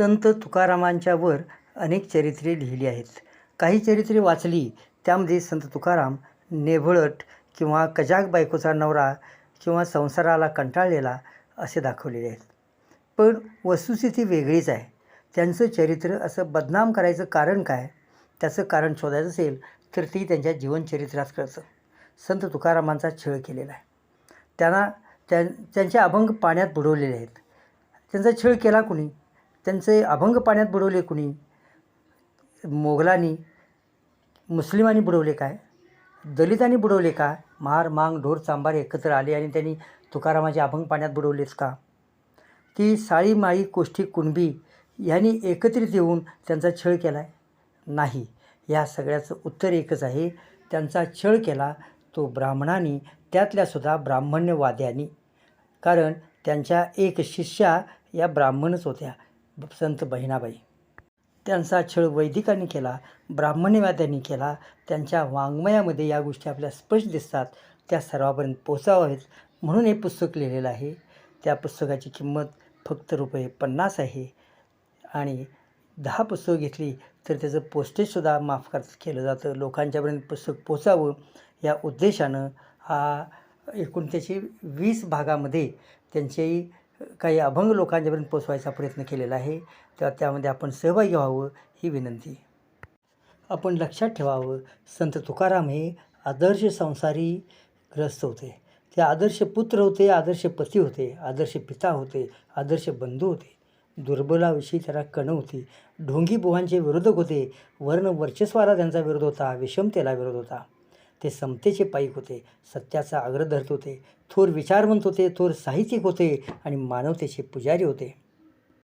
संत तुकारामांच्यावर अनेक चरित्रे लिहिली आहेत. काही चरित्रे वाचली त्यामध्ये संत तुकाराम नेभळट किंवा कजाक बायकोचा नवरा किंवा संसाराला कंटाळलेला असे दाखवलेले आहेत. पण वस्तुस्थिती वेगळीच आहे. त्यांचं चरित्र असं बदनाम करायचं कारण काय? त्याचं कारण शोधायचं असेल तर ती त्यांच्या जीवनचरित्रात कळतं. संत तुकारामांचा छळ केलेला आहे. त्यांना त्या त्यांचे अभंग पाण्यात बुडवलेले आहेत. त्यांचा छळ केला कुणी? त्यांचे अभंग पाण्यात बुडवले कुणी? मोगलांनी मुस्लिमांनी बुडवले काय? दलितांनी बुडवले का? मार मांग ढोर चांबार एकत्र आले आणि त्यांनी तुकारामाचे अभंग पाण्यात बुडवलेच का? की साळी माळी कोष्ठी कुणबी यांनी एकत्रित येऊन त्यांचा छळ केला आहे नाही. या सगळ्याचं उत्तर एकच आहे. त्यांचा छळ केला तो ब्राह्मणांनी त्यातल्यासुद्धा ब्राह्मण्यवाद्यांनी. कारण त्यांच्या एक शिष्या या ब्राह्मणच होत्या. संत बहिणाबाई. त्यांचा छळ वैदिकांनी केला ब्राह्मणीवाद्यांनी केला त्यांच्या वाङ्मयामध्ये या गोष्टी आपल्या स्पष्ट दिसतात त्या सर्वापर्यंत पोचावावेत म्हणून हे पुस्तक लिहिलेलं आहे. त्या पुस्तकाची किंमत फक्त रुपये पन्नास आहे. आणि दहा पुस्तकं घेतली तर त्याचं पोस्टेजसुद्धा माफ कर केलं जातं. लोकांच्यापर्यंत पुस्तक पोचावं या उद्देशानं हा एकूण त्याची वीस भागामध्ये त्यांची काही अभंग लोकांच्यापर्यंत पोचवायचा प्रयत्न केलेला आहे तेव्हा त्यामध्ये आपण सहभागी व्हावं ही विनंती. आपण लक्षात ठेवावं संत तुकाराम हे आदर्श संसारी ग्रस्त होते. ते आदर्श पुत्र होते आदर्श पती होते आदर्श पिता होते आदर्श बंधू होते. दुर्बलाविषयी त्याला कण होती. ढोंगी बुवांचे विरोधक होते. वर्ण वर्चस्वाला त्यांचा विरोध होता विषमतेला विरोध होता. ते समतेचे पाईक होते सत्याचा आग्रह धरत होते थोर विचारवंत होते थोर साहित्यिक होते आणि मानवतेचे पुजारी होते.